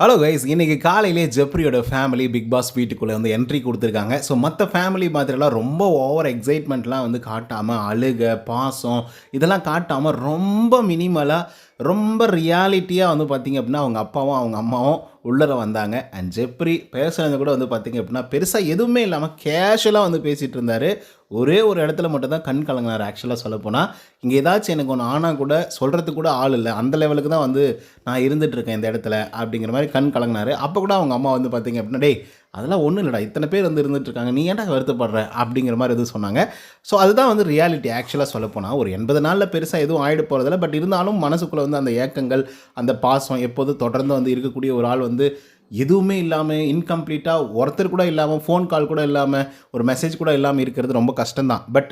Hello guys இன்னைக்கு காலையிலே ஜெப்ரியோட family big pass வீட்டுக்குள்ளே வந்து என்ட்ரி கொடுத்துருக்காங்க. ஸோ மற்ற ஃபேமிலி மாதிரிலாம் ரொம்ப ஓவர் எக்ஸைட்மெண்ட்லாம் வந்து காட்டாமல் அழுக பாசம் இதெல்லாம் காட்டாமல் ரொம்ப மினிமலாக ரொம்ப ரியாலிட்டியாக வந்து பார்த்திங்க அப்படின்னா அவங்க அப்பாவும் அவங்க அம்மாவும் உள்ளர வந்தாங்க. அண்ட் ஜெப்ரி பேசுனது கூட வந்து பார்த்திங்க அப்படின்னா பெருசாக எதுவுமே இல்லாமல் கேஷுவலாக வந்து பேசிகிட்டு இருந்தார். ஒரே ஒரு இடத்துல மட்டும் தான் கண் கலங்கினார் ஆக்சுவலாக சொல்லப்போனால் இங்கே ஏதாச்சும் எனக்கு ஒன்று ஆனால் கூட சொல்கிறதுக்கு கூட ஆள் இல்லை. அந்த லெவலுக்கு தான் வந்து நான் இருந்துகிட்ருக்கேன் இந்த இடத்துல அப்படிங்கிற மாதிரி கண் கலங்கினார். அப்போ கூட அவங்க அம்மா வந்து பார்த்திங்க அப்படின்னா டேய் அதெல்லாம் ஒன்றும் இல்லைடா. இத்தனை பேர் வந்து இருந்துகிட்ருக்காங்க நீ ஏன்டா வருத்தப்படுற? அப்படிங்கிற மாதிரி எதுவும் சொன்னாங்க. ஸோ அதுதான் வந்து ரியாலிட்டி ஆக்சுவலாக சொல்லப்போனால் ஒரு எண்பது நாளில் பெருசாக எதுவும் ஆகிட போகிறதில்ல பட் இருந்தாலும் மனசுக்குள்ளே வந்து அந்த ஏக்கங்கள் அந்த பாசம் எப்போதும் தொடர்ந்து வந்து இருக்கக்கூடிய ஒரு ஆள் வந்து எதுவுமே இல்லாமல் இன்கம்ப்ளீட்டாக ஒருத்தர் கூட இல்லாமல் ஃபோன் கால் கூட இல்லாமல் ஒரு மெசேஜ் கூட இல்லாமல் இருக்கிறது ரொம்ப கஷ்டம்தான். பட்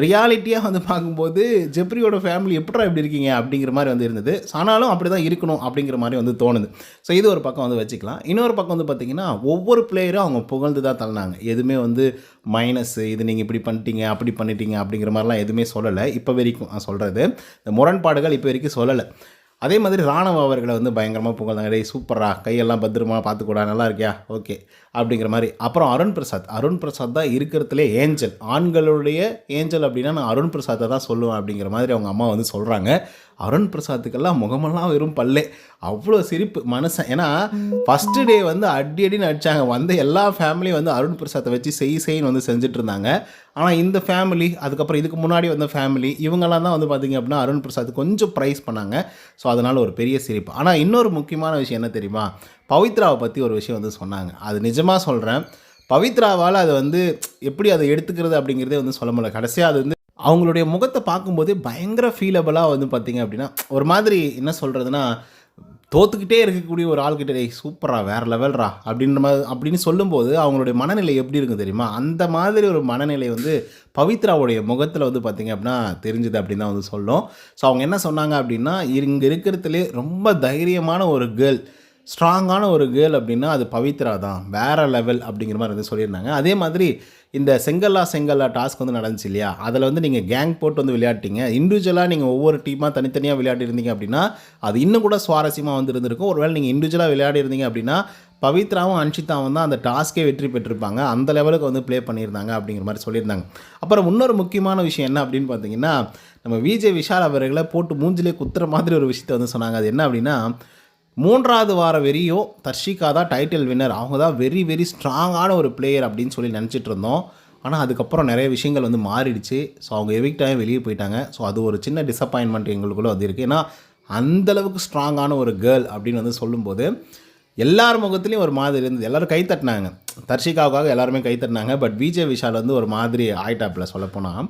ரியாலிட்டியாக வந்து பார்க்கும்போது ஜெப்ரியோட ஃபேமிலி எப்படா இப்படி இருக்கீங்க? அப்படிங்கிற மாதிரி வந்து இருந்தது. ஆனாலும் அப்படி தான் இருக்கணும் அப்படிங்கிற மாதிரி வந்து தோணுது. ஸோ இது ஒரு பக்கம் வந்து வச்சுக்கலாம். இன்னொரு பக்கம் வந்து பார்த்திங்கன்னா ஒவ்வொரு பிளேயரும் அவங்க புகழ்ந்து தான் தள்ளினாங்க. எதுவுமே வந்து மைனஸ் இது நீங்கள் இப்படி பண்ணிட்டீங்க அப்படி பண்ணிட்டீங்க அப்படிங்கிற மாதிரிலாம் எதுவுமே சொல்லலை. இப்போ வரைக்கும் நான் சொல்கிறது இந்த முரண்பாடுகள் இப்போ வரைக்கும் சொல்லலை. அதே மாதிரி ராணுவ அவர்களை வந்து பயங்கரமாக புகழ்ந்தாங்க. டேய் சூப்பரா கையெல்லாம் பத்திரமா பார்த்துக்கூடா. நல்லா இருக்கியா? ஓகே. அப்படிங்கிற மாதிரி. அப்புறம் அருண் பிரசாத். அருண் பிரசாத் தான் இருக்கிறதுலே ஏஞ்சல். ஆண்களுடைய ஏஞ்சல் அப்படின்னா நான் அருண் பிரசாத்தை தான் சொல்லுவேன் அப்படிங்கிற மாதிரி அவங்க அம்மா வந்து சொல்கிறாங்க அருண் பிரசாத்துக்கெல்லாம் முகமெல்லாம் வெறும் பல்லே. அவ்வளோ சிரிப்பு மனுஷன் ஏன்னா ஃபஸ்ட்டு டே வந்து அடி அடின்னு அடித்தாங்க வந்த எல்லா ஃபேமிலியும் வந்து அருண் பிரசாத்தை வச்சு செய் செய்ன்னு வந்து செஞ்சுட்டு இருந்தாங்க ஆனால் இந்த ஃபேமிலி அதுக்கப்புறம் இதுக்கு முன்னாடி வந்த ஃபேமிலி இவங்கெல்லாம் தான் வந்து பார்த்திங்க அப்படின்னா அருண் பிரசாத் கொஞ்சம் ப்ரைஸ் பண்ணாங்க. ஸோ அதனால் ஒரு பெரிய சிரிப்பு. ஆனால் இன்னொரு முக்கியமான விஷயம் என்ன தெரியுமா? பவித்ராவை பற்றி ஒரு விஷயம் வந்து சொன்னாங்க. அது நிஜமாக சொல்கிறேன் பவித்ராவால் அதை வந்து எப்படி அதை எடுத்துக்கிறது அப்படிங்கிறதே வந்து சொல்ல முடியல. கடைசியாக அது வந்து அவங்களுடைய முகத்தை பார்க்கும்போதே பயங்கர ஃபீலபிளாக வந்து பார்த்திங்க அப்படின்னா ஒரு மாதிரி என்ன சொல்கிறதுனா தோத்துக்கிட்டே இருக்கக்கூடிய ஒரு ஆள்கிட்ட டேய் சூப்பரா வேறு லெவல்ரா அப்படின்ற மாதிரி அப்படின்னு சொல்லும்போது அவங்களுடைய மனநிலை எப்படி இருக்கும் தெரியுமா? அந்த மாதிரி ஒரு மனநிலை வந்து பவித்ராவுடைய முகத்தில் வந்து பார்த்திங்க அப்படின்னா தெரிஞ்சுது அப்படின்னு தான் வந்து சொல்லும். ஸோ அவங்க என்ன சொன்னாங்க அப்படின்னா இங்கே இருக்கிறதுலே ரொம்ப தைரியமான ஒரு கேர்ள் ஸ்ட்ராங்கான ஒரு கேர்ள் அப்படின்னா அது பவித்ரா தான். வேறு லெவல் அப்படிங்கிற மாதிரி வந்து சொல்லியிருந்தாங்க. அதே மாதிரி இந்த செங்கல்லா செங்கல்லா டாஸ்க் வந்து நடந்துச்சு இல்லையா? அதில் வந்து நீங்கள் கேங் போட்டு வந்து விளையாட்டிங்க இண்டிவிஜுவலாக நீங்கள் ஒவ்வொரு டீமாக தனித்தனியாக விளையாடிருந்தீங்க அப்படின்னா அது இன்னும் கூட சுவாரஸ்யமாக வந்து இருந்திருக்கும். ஒருவேளை நீங்கள் இண்டிவிஜுவலாக விளையாடிருந்தீங்க அப்படின்னா பவித்ராவும் அன்ஷிதாவும் தான் அந்த டாஸ்க்கே வெற்றி பெற்றிருப்பாங்க. அந்த லெவலுக்கு வந்து ப்ளே பண்ணியிருந்தாங்க அப்படிங்கிற மாதிரி சொல்லியிருந்தாங்க. அப்புறம் இன்னொரு முக்கியமான விஷயம் என்ன அப்படின்னு பார்த்தீங்கன்னா நம்ம விஜய் விஷால் அவர்களை போட்டு மூஞ்சிலே குத்துற மாதிரி ஒரு விஷயத்த வந்து சொன்னாங்க. அது என்ன அப்படின்னா மூன்றாவது வார வெறியும் தர்ஷிகா தான் டைட்டில் வின்னர் அவங்க தான் வெரி வெரி ஸ்ட்ராங்கான ஒரு பிளேயர் அப்படின்னு சொல்லி நினச்சிட்டு இருந்தோம். ஆனால் அதுக்கப்புறம் நிறைய விஷயங்கள் வந்து மாறிடுச்சு. ஸோ அவங்க எவிக்டாக வெளியே போயிட்டாங்க. ஸோ அது ஒரு சின்ன டிசப்பாயின்மெண்ட் எங்களுக்குள்ளே வந்து இருக்குது ஏன்னா அந்தளவுக்கு ஸ்ட்ராங்கான ஒரு கேர்ள் அப்படின்னு வந்து சொல்லும்போது எல்லார் முகத்துலேயும் ஒரு மாதிரி இருந்தது. எல்லோரும் கை தட்டினாங்க. தர்ஷிகாவுக்காக எல்லாருமே கை தட்டினாங்க. பட் விஜய் விஷால் வந்து ஒரு மாதிரி ஆயிட்டாப்பில் சொல்லப்போனால்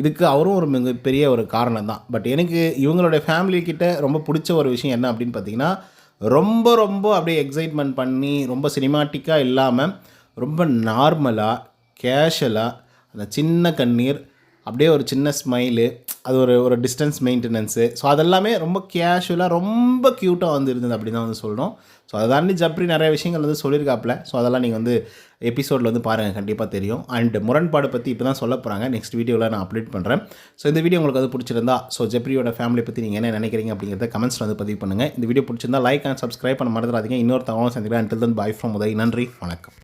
இதுக்கு அவரும் ஒரு மிகப்பெரிய ஒரு காரணம் தான் பட் எனக்கு இவங்களுடைய ஃபேமிலிக்கிட்ட ரொம்ப பிடிச்ச ஒரு விஷயம் என்ன அப்படின்னு பார்த்தீங்கன்னா ரொம்ப ரொம்ப அப்படியே எக்ஸைட்மெண்ட் பண்ணி ரொம்ப சினிமாட்டிக்காக இல்லாமல் ரொம்ப நார்மலாக கேஷுவலாக அந்த சின்ன கண்ணீர் அப்படியே ஒரு சின்ன ஸ்மைலு அது ஒரு ஒரு டிஸ்டன்ஸ் மெயின்டெனன்ஸு ஸோ அதெல்லாமே ரொம்ப கேஷுவலாக ரொம்ப க்யூட்டாக வந்து இருந்தது அப்படி தான் வந்து சொல்லணும் ஸோ அதை தாண்டி ஜப்ரி நிறைய விஷயங்கள் வந்து சொல்லியிருக்காப்புல. ஸோ அதெல்லாம் நீங்கள் வந்து எபிசோடில் வந்து பாருங்கள் கண்டிப்பாக தெரியும். அண்ட் முரண்பாடு பற்றி இப்போ தான் சொல்ல போகிறாங்க நெக்ஸ்ட் வீடியோவில் நான் அப்டேட் பண்ணுறேன் ஸோ இந்த வீடியோ உங்களுக்கு அது பிடிச்சிருந்தா ஸோ ஜப்ரியோட ஃபேமிலி பற்றி நீங்கள் என்ன நினைக்கிறீங்க அப்படிங்கிறத கமெண்ட்ஸில் வந்து பதிவு பண்ணுங்கள் இந்த வீடியோ பிடிச்சிருந்தா லைக் அண்ட் சப்ஸ்கிரைப் பண்ண மறந்துடாதீங்க. இன்னொரு தகவலும் சந்திக்கிறேன். அண்டில் தன் பாய் ஃப்ரம் உதவி நன்றி. வணக்கம்.